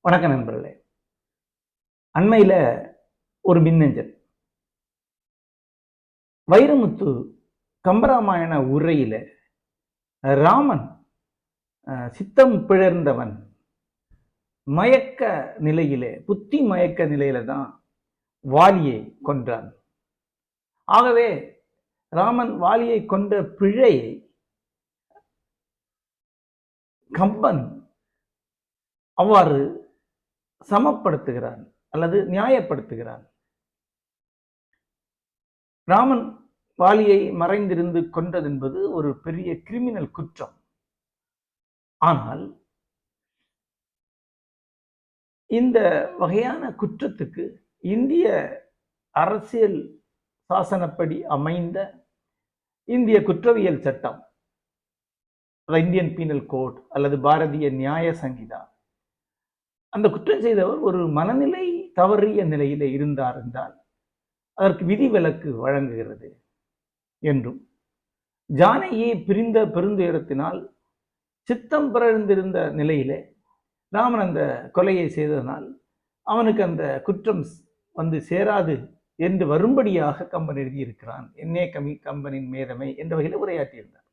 வணக்கம் நண்பர்களே. அண்மையில் ஒரு மின்னஞ்சல். வைரமுத்து கம்பராமாயண உரையில ராமன் அஹ், சித்தம் பிழர்ந்தவன் மயக்க நிலையிலே புத்தி மயக்க நிலையில தான் வாலியை கொன்றான். ஆகவே ராமன் வாலியை கொண்ட பிழையை கம்பன் அவ்வாறு சமப்படுத்துகிறான் அல்லது நியாயப்படுத்துகிறான். ராமன் வாலியை மறைந்திருந்து கொன்றது என்பது ஒரு பெரிய கிரிமினல் குற்றம். ஆனால் இந்த வகையான குற்றத்துக்கு இந்திய அரசியல் சாசனப்படி அமைந்த இந்திய குற்றவியல் சட்டம் இந்தியன் பீனல் கோட் அல்லது பாரதிய நியாய சங்கீதா அந்த குற்றம் செய்தவர் ஒரு மனநிலை தவறிய நிலையில் இருந்தார் என்றால் அதற்கு விதிவிலக்கு வழங்குகிறது என்றும். ஜானையே பிரிந்த பெருந்துயரத்தினால் சித்தம் பிறந்திருந்த நிலையிலே ராமன் அந்த கொலையை செய்ததனால் அவனுக்கு அந்த குற்றம் வந்து சேராது என்று வரும்படியாக கம்பன் எழுதியிருக்கிறான். என்னே கமி கம்பனின் மேதமை என்ற வகையில் உரையாற்றியிருந்தார்.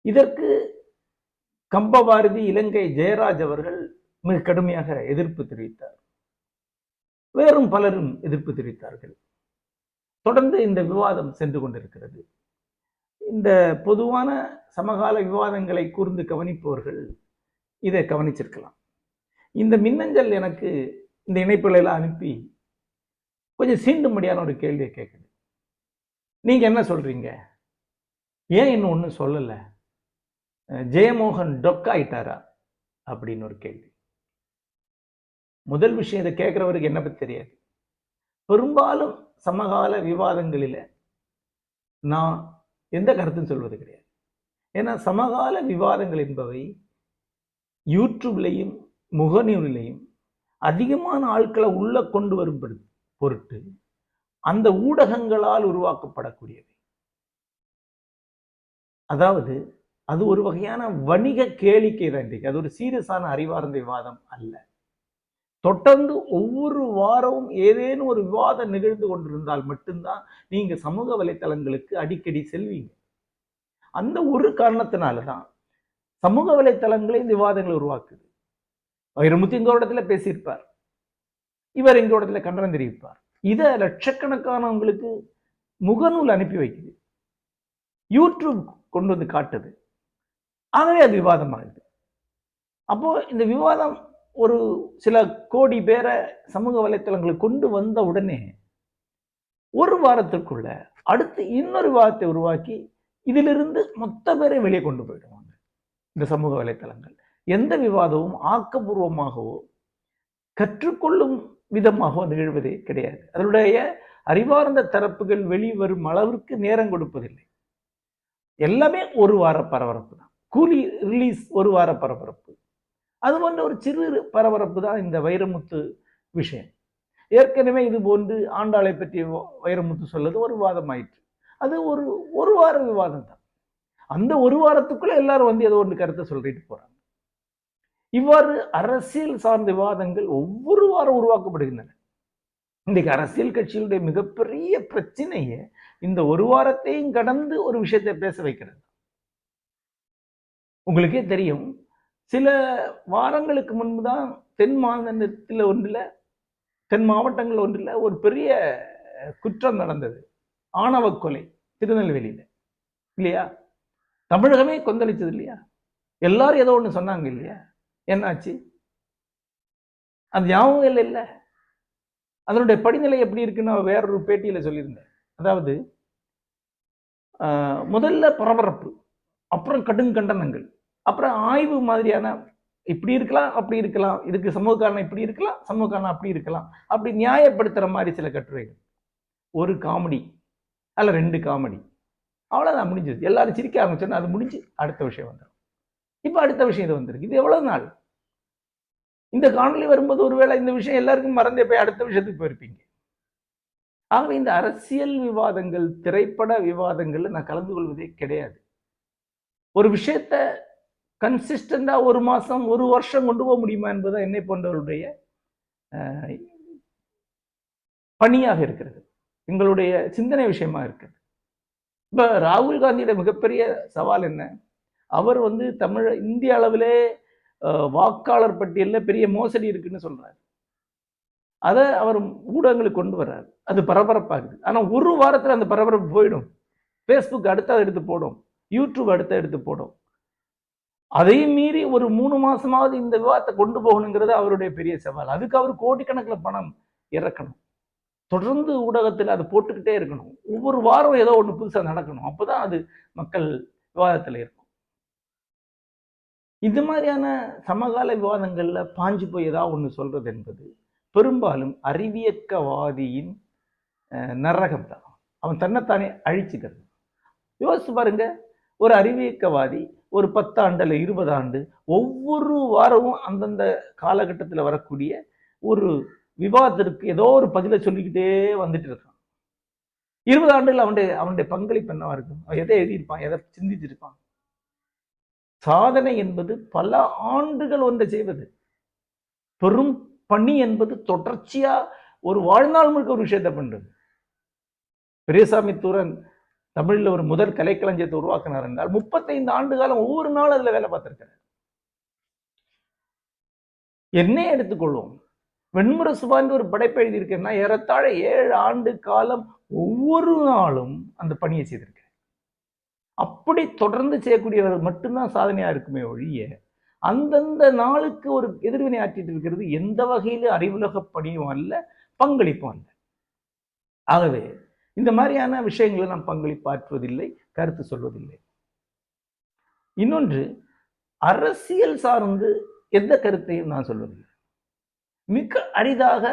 இதற்கு கம்பபாரதி இலங்கை ஜெயராஜ் அவர்கள் மிக கடுமையாக எதிர்ப்பு தெரிவித்தார். வேறும் பலரும் எதிர்ப்பு தெரிவித்தார்கள். தொடர்ந்து இந்த விவாதம் சென்று கொண்டிருக்கிறது. இந்த பொதுவான சமகால விவாதங்களை கூர்ந்து கவனிப்பவர்கள் இதை கவனிச்சிருக்கலாம். இந்த மின்னஞ்சல் எனக்கு இந்த இணைப்புகளை எல்லாம் அனுப்பி கொஞ்சம் சீண்டும்படியான ஒரு கேள்வியை கேட்குது. நீங்கள் என்ன சொல்கிறீங்க ஏன் இன்னும் ஒன்றும் சொல்லலை? ஜெயமோகன் டொக்காயிட்டாரா? அப்படின்னு ஒரு கேள்வி. முதல் விஷயம் இதை கேட்குறவருக்கு என்ன பற்றி தெரியாது. பெரும்பாலும் சமகால விவாதங்களில் நான் எந்த கருத்தும் சொல்வது கிடையாது. ஏன்னா சமகால விவாதங்கள் என்பவை யூடியூப்லேயும் முகநூலிலையும் அதிகமான ஆட்களை உள்ளே கொண்டு வரும் பொருட்டு அந்த ஊடகங்களால் உருவாக்கப்படக்கூடியவை. அதாவது அது ஒரு வகையான வணிக கேளிக்கை தான் இன்றைக்கு. அது ஒரு சீரியஸான அறிவார்ந்த விவாதம் அல்ல. தொடர்ந்து ஒவ்வொரு வாரமும் ஏதேனும் ஒரு விவாதம் நிகழ்ந்து கொண்டிருந்தால் மட்டும்தான் நீங்க சமூக வலைத்தளங்களுக்கு அடிக்கடி செல்வீங்க. அந்த ஒரு காரணத்தினால தான் சமூக வலைத்தளங்களே இந்த விவாதங்களை உருவாக்குது. வைரமுத்தி இந்த பேசியிருப்பார். இவர் எங்க இடத்துல கண்டனம் தெரிவிப்பார். இதை லட்சக்கணக்கானவங்களுக்கு முகநூல் அனுப்பி வைக்குது. யூடியூப் கொண்டு வந்து காட்டுது. ஆகவே அது விவாதமாகுது. அப்போ இந்த விவாதம் ஒரு சில கோடி பேரை சமூக வலைத்தளங்களுக்கு கொண்டு வந்த உடனே ஒரு வாரத்திற்குள்ள அடுத்து இன்னொரு விவாதத்தை உருவாக்கி இதிலிருந்து மொத்த பேரை வெளியே கொண்டு போயிடுவாங்க இந்த சமூக வலைத்தளங்கள். எந்த விவாதமும் ஆக்கப்பூர்வமாகவோ கற்றுக்கொள்ளும் விதமாக நிகழ்வதே கிடையாது. அதனுடைய அறிவார்ந்த தரப்புகள் வெளிவரும் அளவிற்கு நேரம் கொடுப்பதில்லை. எல்லாமே ஒரு வார பரபரப்பு தான். கூலி ரிலீஸ் ஒரு வார பரபரப்பு. அது போன்ற ஒரு சிறு பரபரப்பு தான் இந்த வைரமுத்து விஷயம். ஏற்கனவே இது போன்று ஆண்டாளை பற்றி வ- வைரமுத்து சொல்லது ஒரு வாதம் ஆயிற்று. அது ஒரு ஒரு வார விவாதம் தான். அந்த ஒரு வாரத்துக்குள்ளே எல்லாரும் வந்து ஏதோ ஒன்று கருத்தை சொல்லிட்டு போகிறாங்க இவ்வாறு அரசியல் சார்ந்த விவாதங்கள் ஒவ்வொரு வாரம் உருவாக்கப்படுகின்றன. இன்றைக்கு அரசியல் கட்சிகளுடைய மிகப்பெரிய பிரச்சனையை இந்த ஒரு வாரத்தையும் கடந்து ஒரு விஷயத்தை பேச வைக்கிறது. உங்களுக்கே தெரியும் சில வாரங்களுக்கு முன்பு தான் தென் மாநிலத்தில் ஒன்றில் தென் மாவட்டங்கள் ஒன்றில் ஒரு பெரிய குற்றம் நடந்தது. ஆணவ கொலை திருநெல்வேலியில். இல்லையா? தமிழகமே கொந்தளிச்சது இல்லையா? எல்லாரும் ஏதோ ஒன்று சொன்னாங்க இல்லையா? என்னாச்சு? அது ஞாபகம் இல்லை இல்லை. அதனுடைய படிநிலை எப்படி இருக்குன்னு நான் வேறொரு பேட்டியில் சொல்லியிருந்தேன். அதாவது ஆஹ், முதல்ல பரபரப்பு அப்புறம் கடும் கண்டனங்கள் அப்புறம் ஆய்வு மாதிரியான இப்படி இருக்கலாம் அப்படி இருக்கலாம் இதுக்கு சமூக காரணம் இப்படி இருக்கலாம் சமூக காரணம் அப்படி இருக்கலாம் அப்படி நியாயப்படுத்துற மாதிரி சில கட்டுரைகள். ஒரு காமெடி அல்ல ரெண்டு காமெடி. அவ்வளோதான் முடிஞ்சது எல்லாரும் சிரிக்க ஆரம்பிச்சோன்னா அது முடிஞ்சு அடுத்த விஷயம் வந்துடும் இப்போ அடுத்த விஷயம் இது வந்திருக்கு. இது எவ்வளோ நாள்? இந்த காணொலி வரும்போது ஒருவேளை இந்த விஷயம் எல்லாருக்கும் மறந்தே போய் அடுத்த விஷயத்துக்கு போயிருப்பீங்க. ஆகவே இந்த அரசியல் விவாதங்கள் திரைப்பட விவாதங்கள்ல நான் கலந்து கொள்வதே கிடையாது. ஒரு விஷயத்த கன்சிஸ்டண்டா ஒரு மாசம் ஒரு வருஷம் கொண்டு போக முடியுமா என்பது என்னை போன்றவருடைய அஹ், பணியாக இருக்கிறது. எங்களுடைய சிந்தனை விஷயமா இருக்குது இப்ப ராகுல் காந்தியோட மிகப்பெரிய சவால் என்ன? அவர் வந்து தமிழ் இந்திய அளவிலே வாக்காளர் பட்டியலில் பெரிய மோசடி இருக்குன்னு சொல்றாரு. அதை அவர் ஊடகங்களுக்கு கொண்டு வர்றாரு. அது பரபரப்பாகுது. ஆனா ஒரு வாரத்துல அந்த பரபரப்பு போயிடும். ஃபேஸ்புக் அடுத்த எடுத்து போடும். யூடியூப் அடுத்த எடுத்து போடும். அதையும் மீறி ஒரு மூணு மாசமாவது இந்த விவாதத்தை கொண்டு போகணுங்கிறது அவருடைய பெரிய சவால். அதுக்கு அவர் கோடிக்கணக்கில் பணம் இறக்கணும். தொடர்ந்து ஊடகத்தில் அதை போட்டுக்கிட்டே இருக்கணும். ஒவ்வொரு வாரம் ஏதோ ஒன்று புதுசாக நடக்கணும். அப்போதான் அது மக்கள் விவாதத்தில் இருக்கும். இது மாதிரியான சமகால விவாதங்களில் பாஞ்சு போய் ஏதாவது ஒன்று சொல்றது என்பது பெரும்பாலும் அறிவியக்கவாதியின் நரகம் தான் அவன் தன்னைத்தானே அழிச்சுக்கிறது யோசிச்சு பாருங்க. ஒரு அறிவியக்கவாதி ஒரு பத்தாண்டு அல்ல இருபது ஆண்டு ஒவ்வொரு வாரமும் அந்தந்த காலகட்டத்தில் வரக்கூடிய ஒரு விவாதத்திற்கு ஏதோ ஒரு பதிலை சொல்லிக்கிட்டே வந்துட்டு இருக்கான். இருபது ஆண்டுகள் அவனுடைய அவனுடைய பங்களிப்பு என்னவா இருக்கும்? அவன் எதை எழுதியிருப்பான்? எதை சிந்திச்சிருப்பான்? சாதனை என்பது பல ஆண்டுகள் ஒன்றை செய்வது. பெரும் பணி என்பது தொடர்ச்சியா ஒரு வாழ்நாள் முழுக்க ஒரு விஷயத்தை பண்றது பெரியசாமி தூரன் தமிழ்ல ஒரு முதல் கலைக்களஞ்சியத்தை உருவாக்கினார் என்றால் முப்பத்தைந்து ஆண்டு காலம் ஒவ்வொரு நாளும் அதுல வேலை பார்த்துருக்கிறார். என்னே எடுத்துக்கொள்வோம். வெண்முர சுபான்னு ஒரு படைப்பு எழுதியிருக்கேன்னா ஏறத்தாழ ஏழு ஆண்டு காலம் ஒவ்வொரு நாளும் அந்த பணியை செய்திருக்கேன் அப்படி தொடர்ந்து செய்யக்கூடியவர் மட்டும்தான் சாதனையா இருக்குமே ஒழிய அந்தந்த நாளுக்கு ஒரு எதிர்வினை ஆற்றிட்டு இருக்கிறது எந்த வகையில அறிவுலக பணியும் அல்ல பங்களிப்பும் அல்ல. ஆகவே இந்த மாதிரியான விஷயங்களை நாம் பங்களிப்பாற்றுவதில்லை கருத்து சொல்வதில்லை. இன்னொன்று அரசியல் சார்ந்து எந்த கருத்தையும் நான் சொல்வதில்லை. மிக அரிதாக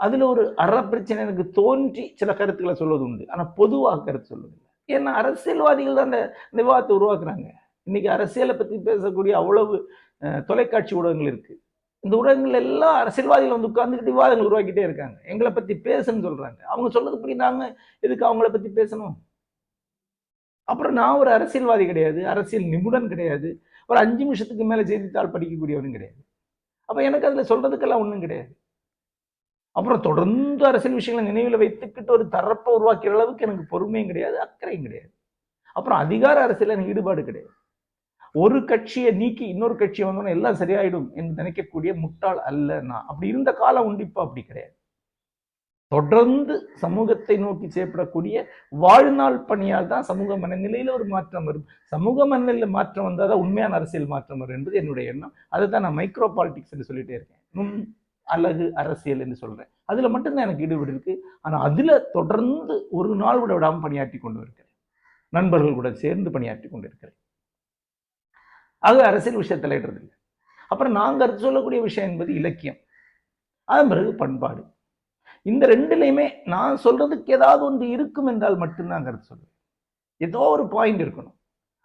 அதுல ஒரு அற பிரச்சனை எனக்கு தோன்றி சில கருத்துக்களை சொல்வது உண்டு ஆனா பொதுவாக கருத்து சொல்வதில்லை. ஏன்னா அரசியல்வாதிகள் தான் அந்த விவாதத்தை உருவாக்குறாங்க. இன்னைக்கு அரசியலை பற்றி பேசக்கூடிய அவ்வளவு தொலைக்காட்சி ஊடகங்கள் இருக்குது இந்த ஊடகங்கள் எல்லாம் அரசியல்வாதிகள் வந்து உட்கார்ந்துக்கிட்டு விவாதங்கள் உருவாக்கிட்டே இருக்காங்க. எங்களை பற்றி பேசுன்னு சொல்கிறாங்க அவங்க சொல்றதுபடி நாங்கள் எதுக்கு அவங்கள பற்றி பேசணும்? அப்புறம் நான் ஒரு அரசியல்வாதி கிடையாது. அரசியல் நிபுணன் கிடையாது. ஒரு அஞ்சு நிமிஷத்துக்கு மேலே செய்தித்தாள் படிக்கக்கூடியவனும் கிடையாது. அப்போ எனக்கு அதில் சொல்கிறதுக்கெல்லாம் ஒன்றும் கிடையாது. அப்புறம் தொடர்ந்து அரசியல் விஷயங்களை நினைவில் வைத்துக்கிட்டு ஒரு தரப்பை உருவாக்கிற அளவுக்கு எனக்கு பொறுமையும் கிடையாது அக்கறையும் கிடையாது. அப்புறம் அதிகார அரசியல் எனக்கு ஈடுபாடு கிடையாது. ஒரு கட்சியை நீக்கி இன்னொரு கட்சியை வந்தோன்னா எல்லாம் சரியாயிடும் என்று நினைக்கக்கூடிய முட்டாள் அல்ல நான். அப்படி இருந்த காலம் உண்டிப்பா அப்படி கிடையாது. தொடர்ந்து சமூகத்தை நோக்கி செய்யப்படக்கூடிய வாழ்நாள் பணியால் தான் சமூக மனநிலையில ஒரு மாற்றம் வரும். சமூக மனநிலையில மாற்றம் வந்தால் தான் உண்மையான அரசியல் மாற்றம் வரும் என்பது என்னுடைய எண்ணம். அதை தான் நான் மைக்ரோ பாலிடிக்ஸ் என்று சொல்லிட்டே இருக்கேன். அழகு அரசியல் என்று சொல்கிறேன் அதில் மட்டும்தான் எனக்கு ஈடுபாடு இருக்குது ஆனால் அதில் தொடர்ந்து ஒரு நாள் கூட விடாமல் பணியாற்றி கொண்டு இருக்கிறேன் நண்பர்கள் கூட சேர்ந்து பணியாற்றி கொண்டு இருக்கிறேன். ஆக அரசியல் விஷயத்தில் தலையிடுறது இல்லை. அப்புறம் நான் கருத்து சொல்லக்கூடிய விஷயம் என்பது இலக்கியம். அதன் பிறகு பண்பாடு. இந்த ரெண்டுலையுமே நான் சொல்றதுக்கு ஏதாவது ஒன்று இருக்கும் என்றால் மட்டும்தான் கருத்து சொல்லுவேன் ஏதோ ஒரு பாயிண்ட் இருக்கணும்.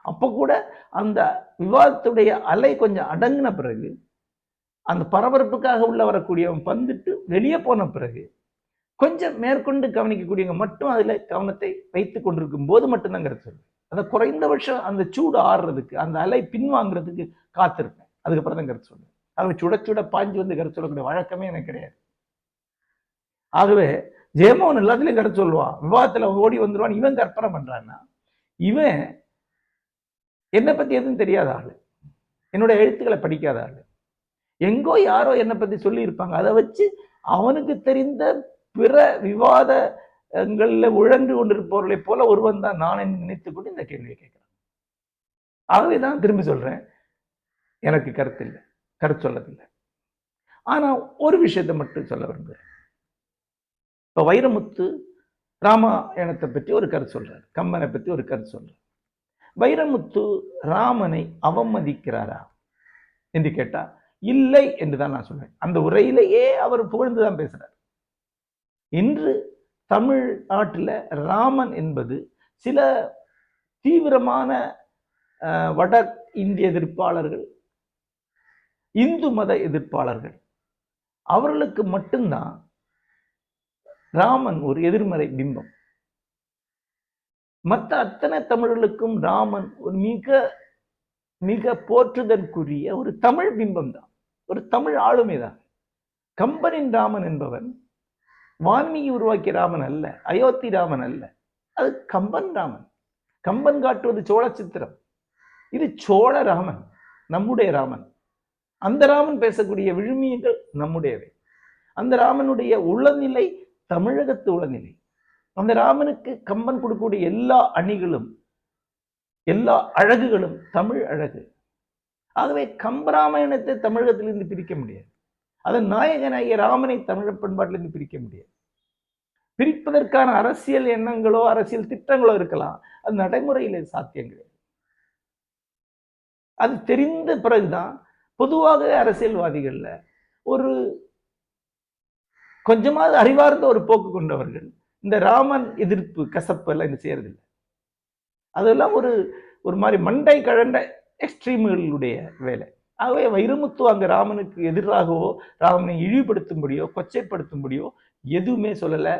அப்போ கூட அந்த விவாதத்துடைய அலை கொஞ்சம் அடங்கின பிறகு அந்த பரபரப்புக்காக உள்ள வரக்கூடியவன் வந்துட்டு வெளியே போன பிறகு கொஞ்சம் மேற்கொண்டு கவனிக்கக்கூடியவங்க மட்டும் அதில் கவனத்தை வைத்து கொண்டிருக்கும் போது மட்டும்தான் கருத்து சொல்லுவேன் அதை குறைந்தபட்சம் அந்த சூடு ஆடுறதுக்கு அந்த அலை பின்வாங்குறதுக்கு காத்திருப்பேன். அதுக்கப்புறம் தான் கருத்து சொல்லுவேன் ஆகவே சுட சுட பாஞ்சு வந்து கருத்து சொல்லக்கூடிய வழக்கமே எனக்கு கிடையாது. ஆகவே ஜெயமோகன் எல்லாத்துலேயும் கருத்து சொல்லுவான் விவாதத்தில் ஓடி வந்துருவான் இவன் கற்பனை பண்றான்னா இவன் என்னை பத்தி எதுவும் தெரியாத ஆள். என்னோட எழுத்துக்களை படிக்காத ஆள். எங்கோ யாரோ என்னை பற்றி சொல்லியிருப்பாங்க. அதை வச்சு அவனுக்கு தெரிந்த பிற விவாதங்கள்ல உழன்று கொண்டிருப்பவர்களைப் போல ஒருவன் தான் நான் நினைத்து கொண்டு இந்த கேள்வியை கேட்குறேன். ஆகவே தான் திரும்பி சொல்கிறேன் எனக்கு கருத்து இல்லை கருத்து சொல்லதில்லை ஆனால் ஒரு விஷயத்தை மட்டும் சொல்ல விரும்புகிறேன். இப்போ வைரமுத்து ராமாயணத்தை பற்றி ஒரு கருத்து சொல்கிறார் கம்மனை பற்றி ஒரு கருத்து சொல்கிறார் வைரமுத்து ராமனை அவமதிக்கிறாரா என்று கேட்டால் இல்லை என்று தான் நான் சொல்றேன். அந்த உரையிலேயே அவர் புகழ்ந்து தான் பேசுகிறார் இன்று தமிழ் நாட்டில் ராமன் என்பது சில தீவிரமான அஹ், வட இந்திய எதிர்ப்பாளர்கள் இந்து மத எதிர்ப்பாளர்கள் அவர்களுக்கு மட்டும்தான் ராமன் ஒரு எதிர்மறை பிம்பம். மற்ற அத்தனை தமிழர்களுக்கும் ராமன் ஒரு மிக மிக போற்றுதற்குரிய ஒரு தமிழ் பிம்பம் தான். ஒரு தமிழ் ஆளுமை தான். கம்பனின் ராமன் என்பவன் வான்மீகி உருவாக்கிய ராமன் அல்ல அயோத்தி ராமன் அல்ல. அது கம்பன் ராமன். கம்பன் காட்டுவது சோழ சித்திரம் இது சோழ ராமன் நம்முடைய ராமன். அந்த ராமன் பேசக்கூடிய விழுமியங்கள் நம்முடையவை. அந்த ராமனுடைய உளநிலை தமிழகத்து உளநிலை. அந்த ராமனுக்கு கம்பன் கொடுக்கக்கூடிய எல்லா அணிகளும் எல்லா அழகுகளும் தமிழ் அழகு. ஆகவே கம்பராமாயணத்தை தமிழகத்திலிருந்து பிரிக்க முடியாது. அதன் நாயகனாகிய ராமனை தமிழ் பண்பாட்டிலிருந்து பிரிக்க முடியாது. பிரிப்பதற்கான அரசியல் எண்ணங்களோ அரசியல் திட்டங்களோ இருக்கலாம். அது நடைமுறையில் சாத்தியம் கிடையாது. அது தெரிந்த பிறகுதான் பொதுவாக அரசியல்வாதிகள்ல ஒரு கொஞ்சமாவது அறிவார்ந்த ஒரு போக்கு கொண்டவர்கள் இந்த ராமன் எதிர்ப்பு கசப்பு எல்லாம் இது செய்யறதில்லை. அதெல்லாம் ஒரு ஒரு மாதிரி மண்டை கழண்ட எக்ஸ்ட்ரீம்களுடைய வேலை. ஆகவே வைரமுத்து அங்கே ராமனுக்கு எதிராகவோ ராமனை இழிவுபடுத்தும்படியோ கொச்சைப்படுத்தும்படியோ எதுவுமே சொல்லலை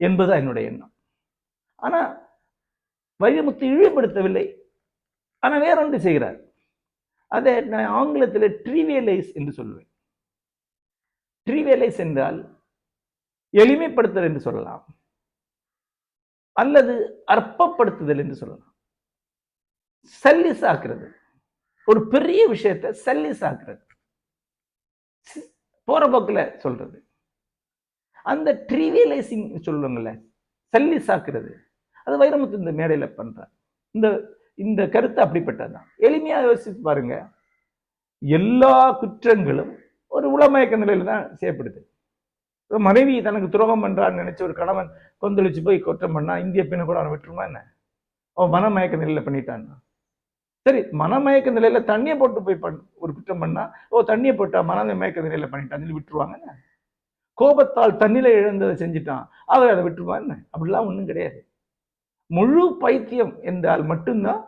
என்பதுதான் என்னுடைய எண்ணம். ஆனால் வைரமுத்து இழிவுபடுத்தவில்லை. வேற வேறொன்று செய்கிறார். அதை நான் ஆங்கிலத்தில் ட்ரிவியலைஸ் என்று சொல்லுவேன் ட்ரிவியலைஸ் என்றால் எளிமைப்படுத்தல் என்று சொல்லலாம். அல்லது அற்பப்படுத்துதல் என்று சொல்லலாம். சல்லிஸ் ஆக்கிறது ஒரு பெரிய விஷயத்தை சல்லிஸ் ஆக்குறது போற போக்கில் சொல்றது. அந்த ட்ரிவியலைசிங் சொல்லுவாங்கல்ல சல்லிஸ் ஆக்குறது அது வைரமுத்து இந்த மேடையில பண்றார் இந்த இந்த கருத்து அப்படிப்பட்டதுதான். எளிமையா யோசிச்சு பாருங்க. எல்லா குற்றங்களும் ஒரு உளமயக்க நிலையில தான் செய்யப்படுது. ஒரு மனைவி தனக்கு துரோகம் பண்றான்னு நினைச்ச ஒரு கணவன் கொந்தளிச்சு போய் குற்றம் பண்ணா இந்திய பெண்ணை கூட அவனை விட்டுருமா என்ன? அவன் மனமயக்க நிலையில பண்ணிட்டான்னா? சரி மனமயக்க நிலையில தண்ணியை போட்டு போய் பண் ஒரு குற்றம் பண்ணா ஓ தண்ணியை போட்டா மன மயக்க நிலையில பண்ணிட்டான் சொல்லி விட்டுருவாங்க கோபத்தால் தண்ணில இழந்ததை செஞ்சுட்டான் அவர் அதை விட்டுருவான் அப்படிலாம் ஒன்றும் கிடையாது. முழு பைத்தியம் என்றால் மட்டும்தான்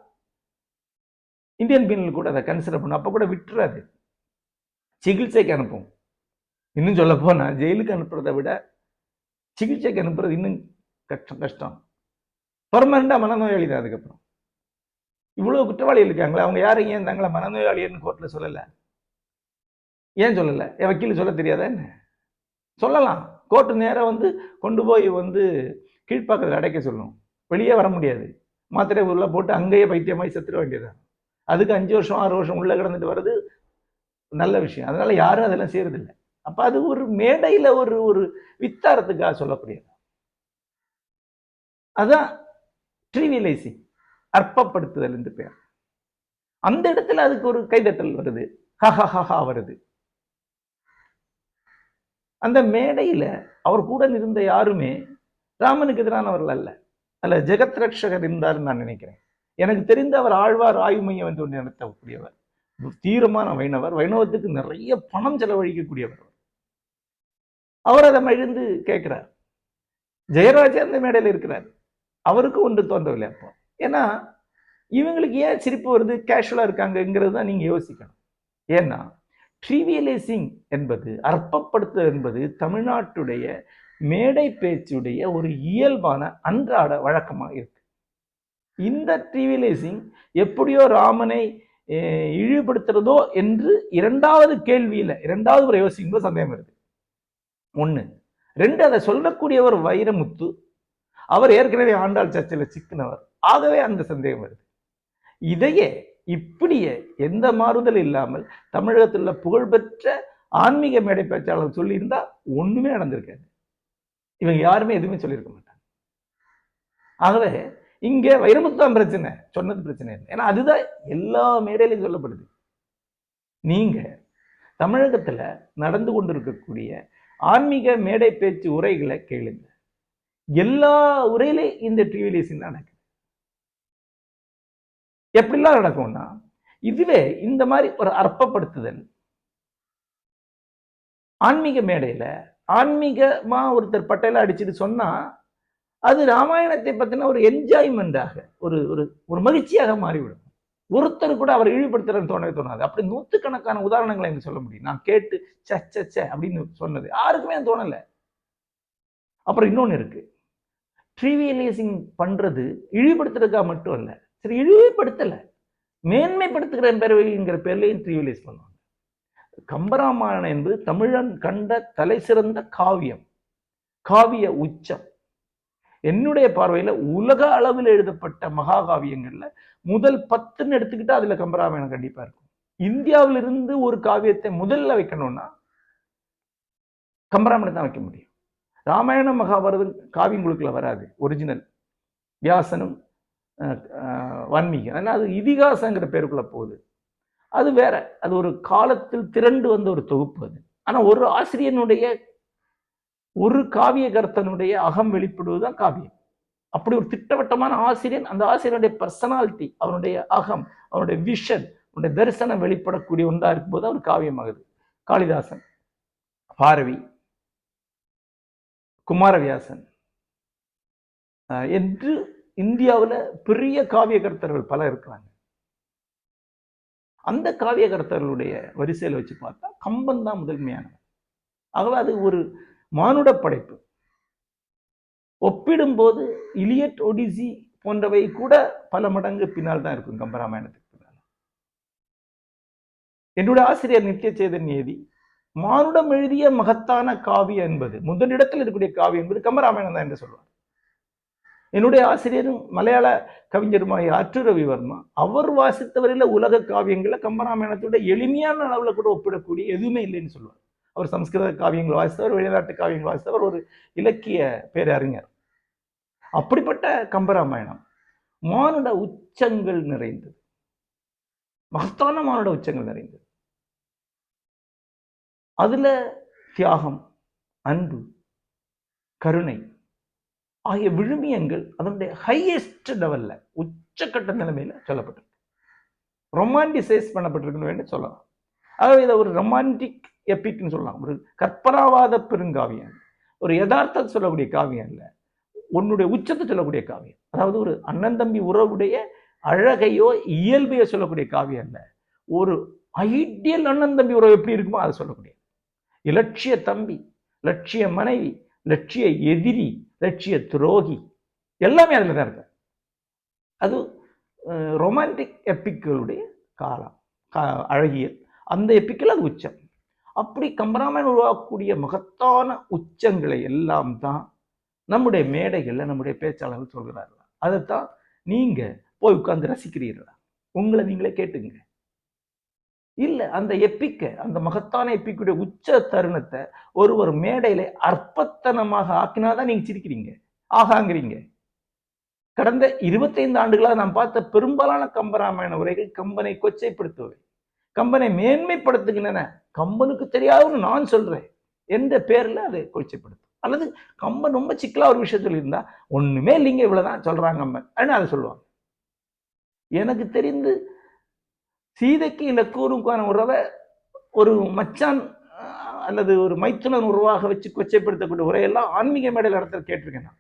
இந்தியன் பீனல் கூட அதை கன்சிடர் பண்ணும். அப்போ கூட விட்டுறாது. சிகிச்சைக்கு அனுப்பும். இன்னும் சொல்ல போனா ஜெயிலுக்கு அனுப்புறதை விட சிகிச்சைக்கு அனுப்புறது இன்னும் கஷ்டம் கஷ்டம். பர்மனண்டா மனநோயாளி தான் அதுக்கப்புறம். இவ்வளோ குற்றவாளிகள் இருக்காங்களே அவங்க யாரும் ஏன் தங்களை மனநோயாளின்னு கோர்ட்டில் சொல்லலை? ஏன் சொல்லலை? என் வக்கீல் சொல்ல தெரியாதா என்ன? சொல்லலாம். கோர்ட்டு நேரம் வந்து கொண்டு போய் வந்து கீழ்ப்பாக்கத்தில் அடைக்க சொல்லணும். வெளியே வர முடியாது. மாத்திரை உள்ள போட்டு அங்கேயே பைத்தியமாய் செத்துட வேண்டியதுதான். அதுக்கு அஞ்சு வருஷம் ஆறு வருஷம் உள்ளே கிடந்துட்டு வர்றது நல்ல விஷயம். அதனால் யாரும் அதெல்லாம் செய்கிறதில்லை அப்போ அது ஒரு மேடையில் ஒரு ஒரு வித்தாரத்துக்காக சொல்லக்கூடியது. அதான் ட்ரிவியலைசிங் அற்பப்படுத்துதல் என்று பெயர். அந்த இடத்துல அதுக்கு ஒரு கைதட்டல் வருது. ஹஹஹஹா வருது. அந்த மேடையில அவர் கூட இருந்த யாருமே ராமனுக்கு எதிரானவர்கள் அல்ல. அல்ல ஜெகத் ரட்சகர் இருந்தார்னு நான் நினைக்கிறேன். எனக்கு தெரிந்த அவர் ஆழ்வார் ஆய்வு மையம் என்று ஒன்று நடத்தக்கூடியவர். தீவிரமான வைணவர். வைணவத்துக்கு நிறைய பணம் செலவழிக்கக்கூடியவர் அவர். அதை மகிழ்ந்து கேட்கிறார். ஜெயராஜ் அந்த மேடையில் இருக்கிறார். அவருக்கு ஒன்று தோன்றவில்லை அப்போ. ஏன்னா இவங்களுக்கு ஏன் சிரிப்பு வருது கேஷுவலாக இருக்காங்கங்கிறது தான் நீங்கள் யோசிக்கணும். ஏன்னா ட்ரிவியலைசிங் என்பது அற்பப்படுத்துதல் என்பது தமிழ்நாட்டுடைய மேடை பேச்சுடைய ஒரு இயல்பான அன்றாட வழக்கமாக இருக்கு. இந்த ட்ரிவியலைசிங் எப்படியோ ராமனை அஹ், இழிவுபடுத்துறதோ என்று இரண்டாவது கேள்வியில இரண்டாவது ஒரு யோசிக்கும்போது சந்தேகம் வருது. ஒன்று ரெண்டு அதை சொல்லக்கூடியவர் வைரமுத்து அவர் ஏற்கனவே ஆண்டாள் சர்ச்சையில் சிக்கினவர். ஆகவே அந்த சந்தேகம் வருது. இதையே இப்படியே எந்த மாறுதல் இல்லாமல் தமிழகத்தில் உள்ள புகழ்பெற்ற ஆன்மீக மேடை பேச்சாளர் சொல்லியிருந்தா ஒண்ணுமே நடந்திருக்காது. இவங்க யாருமே எதுவுமே சொல்லியிருக்க மாட்டாங்க. ஆகவே இங்க வைரமுத்தான் பிரச்சனை சொன்னது பிரச்சனை இல்லை. ஏன்னா அதுதான் எல்லா மேடையிலையும் சொல்லப்படுது. நீங்க தமிழகத்துல நடந்து கொண்டிருக்கக்கூடிய ஆன்மீக மேடை பேச்சு உரைகளை கேளுங்க. எல்லா உரையிலையும் இந்த ட்ரிவிலேஷன் தான் நடக்குது? எப்படிலாம் நடக்கும்னா இதுவே இந்த மாதிரி ஒரு அற்பப்படுத்துதல். ஆன்மீக மேடையில ஆன்மீகமா ஒருத்தர் பட்டையில அடிச்சுட்டு சொன்னா அது ராமாயணத்தை பத்தின ஒரு என்ஜாய்மெண்டாக ஒரு ஒரு ஒரு மகிழ்ச்சியாக மாறிவிடும். ஒருத்தர் கூட அவர் இழிவுபடுத்துறன்னு தோணவே தோணாது. அப்படி நூற்றுக்கணக்கான உதாரணங்களை எனக்கு சொல்ல முடியும்? நான் கேட்டு ச ச அப்படின்னு சொன்னது யாருக்குமே தோணலை. அப்புறம் இன்னொன்று இருக்கு. ட்ரிவியலைசிங் பண்றது இழிவுபடுத்துறதுக்காக மட்டும் இல்லை சரி இழிவுபடுத்தலை மேன்மைப்படுத்துகிற பேரவைங்கிற பேர்லையும் ட்ரிவியலைஸ் பண்ணுவாங்க. கம்பராமாயணம் என்பது தமிழன் கண்ட தலை சிறந்த காவியம் காவிய உச்சம். என்னுடைய பார்வையில் உலக அளவில் எழுதப்பட்ட மகாகாவியங்கள்ல முதல் பத்துன்னு எடுத்துக்கிட்டா அதுல கம்பராமாயணம் கண்டிப்பா இருக்கும். இந்தியாவிலிருந்து ஒரு காவியத்தை முதல்ல வைக்கணும்னா கம்பராமாயணம் தான் வைக்க முடியும். ராமாயணம் மகாபாரதம் காவியங்களுக்குள்ள வராது ஒரிஜினல் வியாசனும் வன்மீகம் ஏன்னா அது இதிகாசங்கிற பேருக்குள்ளே போகுது. அது வேற. அது ஒரு காலத்தில் திரண்டு வந்த ஒரு தொகுப்பு அது. ஆனால் ஒரு ஆசிரியனுடைய ஒரு காவிய கர்த்தனுடைய அகம் வெளிப்படுவதுதான் காவியம். அப்படி ஒரு திட்டவட்டமான ஆசிரியன் அந்த ஆசிரியனுடைய பர்சனாலிட்டி அவனுடைய அகம் அவனுடைய விஷன் அவனுடைய தரிசனம் வெளிப்படக்கூடிய ஒன்றாக இருக்கும்போது அவர் காவியமாகுது. காளிதாசன் பாரவி குமாரவியாசன் என்று இந்தியாவில் பெரிய காவிய கர்த்தர்கள் பல இருக்கிறாங்க. அந்த காவிய கர்த்தர்களுடைய வரிசையில வச்சு பார்த்தா கம்பன் தான் முதன்மையானவர். ஆகவே அது ஒரு மானுட படைப்பு. ஒப்பிடும்போது இலியட் ஒடிசி போன்றவை கூட பல மடங்கு பின்னால் தான் இருக்கும் கம்பராமாயணத்துக்கு பின்னால். என்னுடைய ஆசிரியர் நித்திய சேதன்யேதி மானுடம் எழுதிய மகத்தான காவியம் என்பது முதலிடத்தில் இருக்கக்கூடிய காவியம் என்பது கம்பராமாயணம் தான் என்று சொல்வார். என்னுடைய ஆசிரியரும் மலையாள கவிஞருமாய் அற்று ரவிவர்மா அவர் வாசித்தவரையில் உலக காவியங்களை கம்பராமாயணத்தோட எளிமையான அளவில் கூட ஒப்பிடக்கூடிய எதுவுமே இல்லைன்னு சொல்லுவார். அவர் சம்ஸ்கிருத காவியங்கள் வாசித்தவர் வெளிநாட்டு காவியங்கள் வாசித்தவர் ஒரு இலக்கிய பேரறிஞர். அப்படிப்பட்ட கம்பராமாயணம் மானுட உச்சங்கள் நிறைந்தது. மகத்தான மானுட உச்சங்கள் நிறைந்தது. அதுல தியாகம் அன்பு கருணை ஆகிய விழுமியங்கள் அதனுடைய ஹையஸ்ட் லெவலில் உச்சக்கட்ட நிலைமையில் சொல்லப்பட்டிருக்கு. ரொமான்டிசைஸ் பண்ணப்பட்டிருக்குன்னு வேண்டி சொல்லலாம். ஆகவே இதை ஒரு ரொமான்டிக் எப்பிக்னு சொல்லலாம். ஒரு கற்பனாவாத பெருங்காவியம். ஒரு யதார்த்தத்தை சொல்லக்கூடிய காவியம் இல்லை. உன்னுடைய உச்சத்தை சொல்லக்கூடிய காவியம். அதாவது ஒரு அண்ணன் தம்பி உறவுடைய அழகையோ இயல்பையோ சொல்லக்கூடிய காவியம் இல்லை. ஒரு ஐடியல் அண்ணன் தம்பி உறவு எப்படி இருக்குமோ அதை சொல்லக்கூடிய இலட்சிய தம்பி லட்சிய மனைவி லட்சிய எதிரி லட்சிய துரோகி. எல்லாமே அதில் தான் இருக்கு. அது ரொமான்டிக் எப்பிக்களுடைய காலம். கா- அழகியல். அந்த எப்பிக்கில் அது உச்சம். அப்படி கம்பராமாயணம் உருவாக்கக்கூடிய மகத்தான உச்சங்களை எல்லாம் தான் நம்முடைய மேடைகளில் நம்முடைய பேச்சாளர்கள் சொல்கிறார்கள். அதைத்தான் நீங்கள் போய் உட்கார்ந்து ரசிக்கிறீர்களா? உங்களை நீங்களே கேட்டுங்க இல்ல அந்த எப்பிக்கை அந்த மகத்தான எப்பிக்குடைய உச்ச தருணத்தை ஒரு ஒரு மேடையில அற்பத்தனமாக ஆக்கினாதான் நீங்க சிரிக்கிறீங்க ஆகாங்கிறீங்க. கடந்த இருபத்தைந்து ஆண்டுகளாக நாம் பார்த்த பெரும்பாலான கம்பராமாயண உரைகள் கம்பனை கொச்சைப்படுத்துவை கம்பனை மேன்மைப்படுத்துகின்றன. கம்பனுக்கு தெரியாதுன்னு நான் சொல்றேன். என்ற பேர்ல அதை கொச்சைப்படுத்தும். அல்லது கம்பன் ரொம்ப சிக்கலா ஒரு விஷயத்துல இருந்தா ஒண்ணுமே இல்லைங்க இவ்வளவுதான் சொல்றாங்க கம்பன். அப்படின்னு அதை சொல்லுவாங்க? எனக்கு தெரிந்து சீதைக்கு இலக்கூருக்கான உறவை ஒரு மச்சான் அல்லது ஒரு மைத்துனன் உருவாக வச்சு கொச்சைப்படுத்தக்கூடிய உரையெல்லாம் ஆன்மீக மேடையில் இடத்துல கேட்டிருக்கேன் நான்.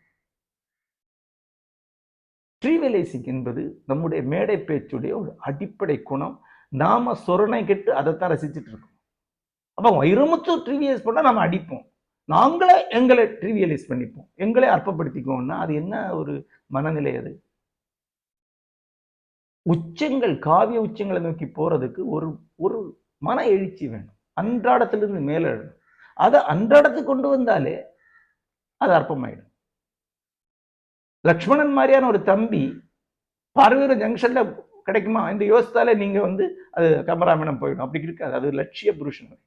ட்ரீவலைசிங் என்பது நம்முடைய மேடை பேச்சுடைய ஒரு அடிப்படை குணம். நாம சொரணை கெட்டு அதைத்தான் ரசிச்சுட்டு இருக்கோம். அப்போ வைரமுத்து ட்ரிவியலைஸ் பண்ணால் நம்ம அடிப்போம். நாங்களே எங்களை ட்ரிவியலைஸ் பண்ணிப்போம். எங்களே அற்பப்படுத்திக்குவோம்னா அது என்ன ஒரு மனநிலை அது? உச்சங்கள் காவிய உச்சங்களை நோக்கி போறதுக்கு ஒரு ஒரு மன எழுச்சி வேணும். அன்றாடத்திலிருந்து மேலே எழுணும் அதை அன்றாடத்துக்கு கொண்டு வந்தாலே அது அற்பமாயிடும். லக்ஷ்மணன் மாதிரியான ஒரு தம்பி பார்வையூர் ஜங்ஷன்ல கிடைக்குமா? என்று யோசித்தாலே நீங்க வந்து அது கமராமணம் போயிடும். அப்படி இருக்காது. அது லட்சிய புருஷன்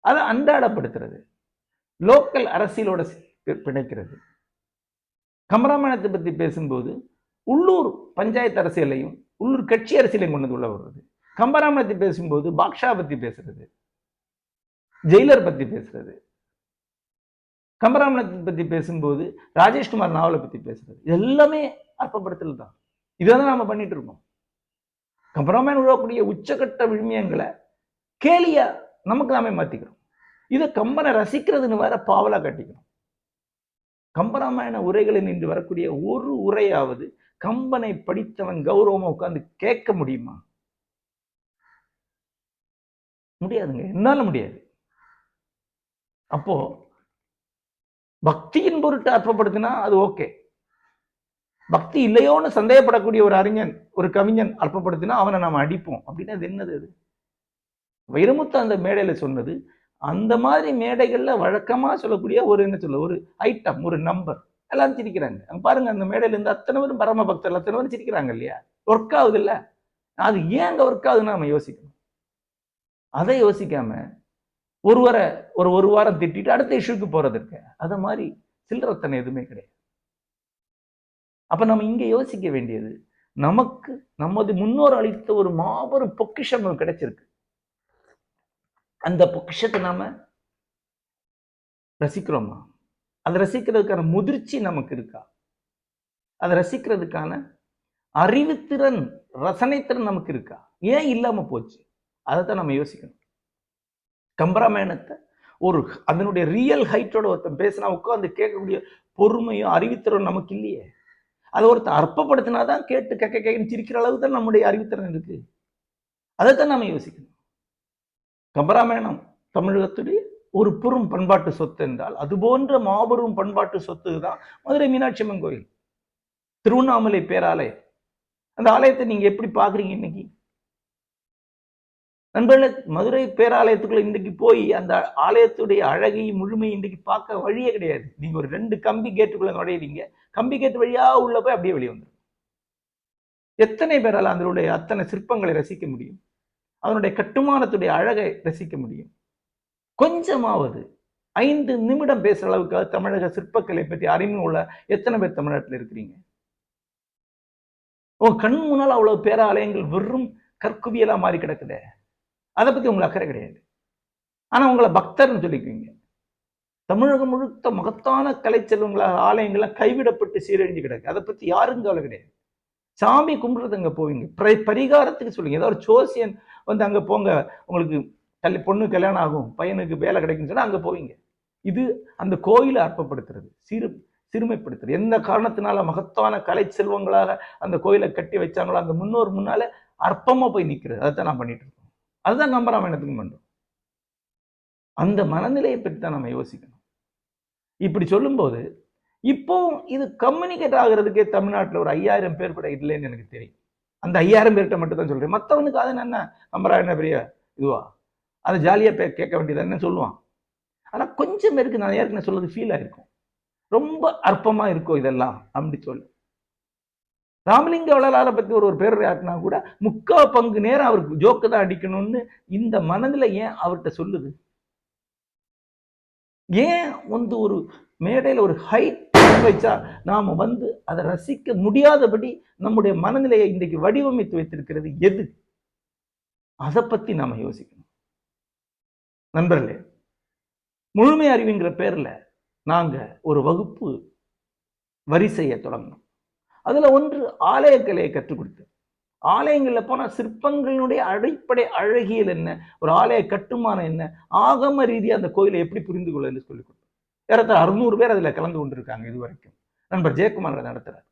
அதை அன்றாடப்படுத்துறது. லோக்கல் அரசியலோட பிணைக்கிறது. கமராமணத்தை பத்தி பேசும்போது உள்ளூர் பஞ்சாயத்து அரசியலையும் உள்ளூர் கட்சி அரசியலையும் கொண்டு வந்து உள்ள வருது கம்பராமணத்தை பேசும்போது பாக்ஷா பத்தி பேசுறது. ஜெயிலர் பத்தி பேசுறது. கம்பராமணத்தை பத்தி பேசும்போது ராஜேஷ்குமார் நாவலை பத்தி பேசுறது. இது எல்லாமே அற்பப்படுத்தல் தான். இதான் நாம பண்ணிட்டு இருக்கோம். கம்பராமாயணம் உருவாக்கக்கூடிய உச்சகட்ட விழுமியங்களை கேலியா நமக்கு நாமே மாத்திக்கிறோம். இதை கம்பனை ரசிக்கிறதுன்னு வேற பாவலா கட்டிக்கணும் கம்பராமாயண உரைகளில் நின்று வரக்கூடிய ஒரு உரையாவது கம்பனை படித்தவன் கௌரவமா உட்கார்ந்து கேட்க முடியுமா? முடியாதுங்க. என்னால முடியாது. அப்போ பக்தியின் பொருட்டு அற்பப்படுத்தினா அது ஓகே. பக்தி இல்லையோன்னு சந்தேகப்படக்கூடிய ஒரு அறிஞன் ஒரு கவிஞன் அற்பப்படுத்தினா அவனை நாம் அடிப்போம். அப்படின்னா அது என்னது அது? வைரமுத்து அந்த மேடையில சொன்னது அந்த மாதிரி மேடைகள்ல வழக்கமா சொல்லக்கூடிய ஒரு என்ன சொல்ல ஒரு ஐட்டம் ஒரு நம்பர் எல்லாரும் சிரிக்கிறாங்க. அங்கே பாருங்க அந்த மேடையில இருந்து அத்தனை பேரும் பரம பக்தர்கள் அத்தனை பேரும் சிரிக்கிறாங்க இல்லையா? ஒர்க் ஆகுது இல்ல அது ஏன் அங்க ஒர்க் ஆகுதுன்னு நம்ம யோசிக்கணும். அதை யோசிக்காம ஒருவரை ஒரு ஒரு வாரம் திட்டிட்டு அடுத்த இஷ்யூக்கு போறது இருக்கு. அத மாதிரி சில்லறத்தனை எதுவுமே கிடையாது. அப்ப நம்ம இங்க யோசிக்க வேண்டியது நமக்கு நமது முன்னோர் அளித்த ஒரு மாபெரும் பொக்கிஷம் கிடைச்சிருக்கு. அந்த பொக்கிஷத்தை நாம ரசிக்கிறோமா? அதை ரசிக்கிறதுக்கான முதிர்ச்சி நமக்கு இருக்கா? அதை ரசிக்கிறதுக்கான அறிவுத்திறன் ரசனைத்திறன் நமக்கு இருக்கா? ஏன் இல்லாம போச்சு? அதை தான் நம்ம யோசிக்கணும். கம்பராமாயணத்தை ஒரு அதனுடைய ரியல் ஹைட்டோட ஒருத்தன் பேசினா உட்காந்து கேட்கக்கூடிய பொறுமையும் அறிவுத்திறன் நமக்கு இல்லையே. அதை ஒருத்தர் அற்பப்படுத்தினா தான் கேட்டு கேட்க கேட்க சிரிக்கிற அளவு தான் நம்முடைய அறிவுத்திறன் இருக்கு. அதைத்தான் நம்ம யோசிக்கணும். கம்பராமாயணம் தமிழகத்துடைய ஒரு பெரும் பண்பாட்டு சொத்து என்றால் அது போன்ற மாபெரும் பண்பாட்டு சொத்து தான் மதுரை மீனாட்சி அம்மன் கோயில். திருவண்ணாமலை பேராலயம் அந்த ஆலயத்தை நீங்க எப்படி பாக்குறீங்க இன்னைக்கு? நண்பர்களே மதுரை பேராலயத்துக்குள்ள இன்றைக்கு போய் அந்த ஆலயத்துடைய அழகையும் முழுமையை இன்றைக்கு பார்க்க வழியே கிடையாது. நீங்க ஒரு ரெண்டு கம்பி கேட்டுக்குள்ள நுழையிறீங்க. கம்பி கேட்டு வழியா உள்ள போய் அப்படியே வெளியே வந்துடும் எத்தனை பேரால் அதனுடைய அத்தனை சிற்பங்களை ரசிக்க முடியும்? அதனுடைய கட்டுமானத்துடைய அழகை ரசிக்க முடியும்? கொஞ்சமாவது ஐந்து நிமிடம் பேசுகிற அளவுக்கு தமிழக சிற்பக்கலை பற்றி அறிமுகம் உள்ள எத்தனை பேர் தமிழ்நாட்டில் இருக்கிறீங்க? உன் கண் முன்னால் அவ்வளவு பேராலயங்கள் வெறும் கற்குவியலா மாறி கிடக்குதே. அதை பத்தி உங்களுக்கு அக்கறை கிடையாது. ஆனா உங்களை பக்தர்னு சொல்லிக்குவீங்க. தமிழகம் முழுக்க மகத்தான கலை செல்வங்களாக ஆலயங்கள்லாம் கைவிடப்பட்டு சீரழிஞ்சு கிடக்கு. அதை பற்றி யாரும் கவலை கிடையாது. சாமி கும்பிட்றது அங்கே போவீங்க. பரிகாரத்துக்கு சொல்லுங்க. ஏதாவது ஒரு சோசியன் வந்து அங்கே போங்க. உங்களுக்கு கல் பொண்ணு கல்யாணம் ஆகும் பையனுக்கு வேலை கிடைக்குன்னு சொன்னால் அங்க போவீங்க. இது அந்த கோயிலை அற்பப்படுத்துறது சிறு சிறுமைப்படுத்துறது. எந்த காரணத்தினால மகத்தான கலை செல்வங்களாக அந்த கோயிலை கட்டி வச்சாங்களோ அந்த முன்னோர் முன்னால அற்பமா போய் நிக்கிறது. தான் நான் பண்ணிட்டு இருக்கோம். அதுதான் நம்பராம இனத்துக்கு பண்ணுறோம் அந்த மனநிலையை பற்றி தான் நம்ம யோசிக்கணும். இப்படி சொல்லும்போது இப்போ இது கம்யூனிகேட் ஆகுறதுக்கே தமிழ்நாட்டில் ஒரு ஐயாயிரம் பேர் கூட இல்லைன்னு எனக்கு தெரியும். அந்த ஐயாயிரம் பேர்கிட்ட மட்டும் தான் சொல்றேன். மற்றவனுக்கு அது என்ன? கம்பராயண பெரிய இதுவா? அதை ஜாலியாக பே கேட்க வேண்டியதுன்னு சொல்லுவான். ஆனால் கொஞ்சம் பேருக்கு நான் ஏற்கனவே சொல்லுறது ஃபீல் ஆயிருக்கும் ரொம்ப அற்பமா இருக்கும் இதெல்லாம் அப்படி சொல்லு. ராமலிங்க வள்ளலாரை பத்தி ஒரு ஒரு பேர் ஆட்டினா கூட முக்கா பங்கு நேரம் அவருக்கு ஜோக்கு தான் அடிக்கணும்னு இந்த மனதில் ஏன் அவர்கிட்ட சொல்லுது? ஏன் வந்து ஒரு மேடையில் ஒரு ஹைட் வச்சா நாம வந்து அதை ரசிக்க முடியாதபடி நம்முடைய மனநிலையை இன்றைக்கு வடிவமைத்து வைத்திருக்கிறது எது? அதை பத்தி நாம யோசிக்கணும். நண்பர்களே முழுமை அறிவுங்கிற பேரில் நாங்க ஒரு வகுப்பு வரிசையை தொடங்கணும் அதுல ஒன்று ஆலய கலையை கற்றுக் கொடுத்தேன். ஆலயங்கள்ல போனா சிற்பங்களினுடைய அடிப்படை அழகியல் என்ன ஒரு ஆலய கட்டுமானம் என்ன ஆகம ரீதியா அந்த கோயிலை எப்படி புரிந்து கொள்ளன்னு சொல்லி கொடுத்தோம் ஏறத்தாழ அறுநூறு பேர் அதுல கலந்து கொண்டிருக்காங்க இது வரைக்கும். நண்பர் ஜெயக்குமார் நடத்துகிறார்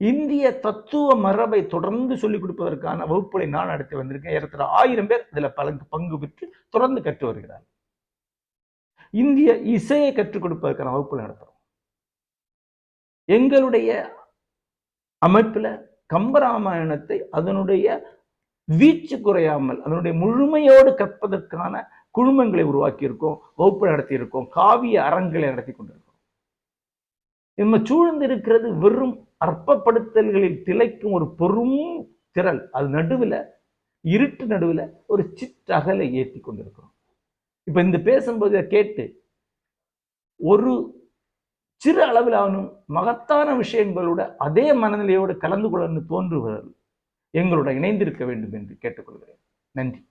இந்திய தத்துவ மரபை தொடர்ந்து சொல்லிக் கொடுப்பதற்கான வகுப்புகளை நான் நடத்தி வந்திருக்கேன். ஏறத்தாழ ஆயிரம் பேர் இதுல பலங்கு பங்கு பெற்று தொடர்ந்து கற்று வருகிறார் இந்திய இசையை கற்றுக் கொடுப்பதற்கான வகுப்புகள் நடத்துறோம். எங்களுடைய அமைப்புல கம்பராமாயணத்தை அதனுடைய வீச்சு குறையாமல் அதனுடைய முழுமையோடு கற்பதற்கான குழுமங்களை உருவாக்கியிருக்கோம் வகுப்பு நடத்தியிருக்கோம் காவிய அரங்குகளை நடத்தி கொண்டிருக்கோம். நம்ம சூழ்ந்திருக்கிறது வெறும் அற்பப்படுத்தல்களில் திளைக்கும் ஒரு பெரும் திரள் அது நடுவில் இருட்டு நடுவில் ஒரு சிற்றகலை ஏற்றி கொண்டிருக்கிறோம். இப்ப இந்த பேசும்போது இதை கேட்டு ஒரு சிறு அளவிலானும் மகத்தான விஷயங்களோட அதே மனநிலையோடு கலந்து கொள்ளன்னு தோன்றுவர்கள் எங்களோட இணைந்திருக்க வேண்டும் என்று கேட்டுக்கொள்கிறேன். நன்றி.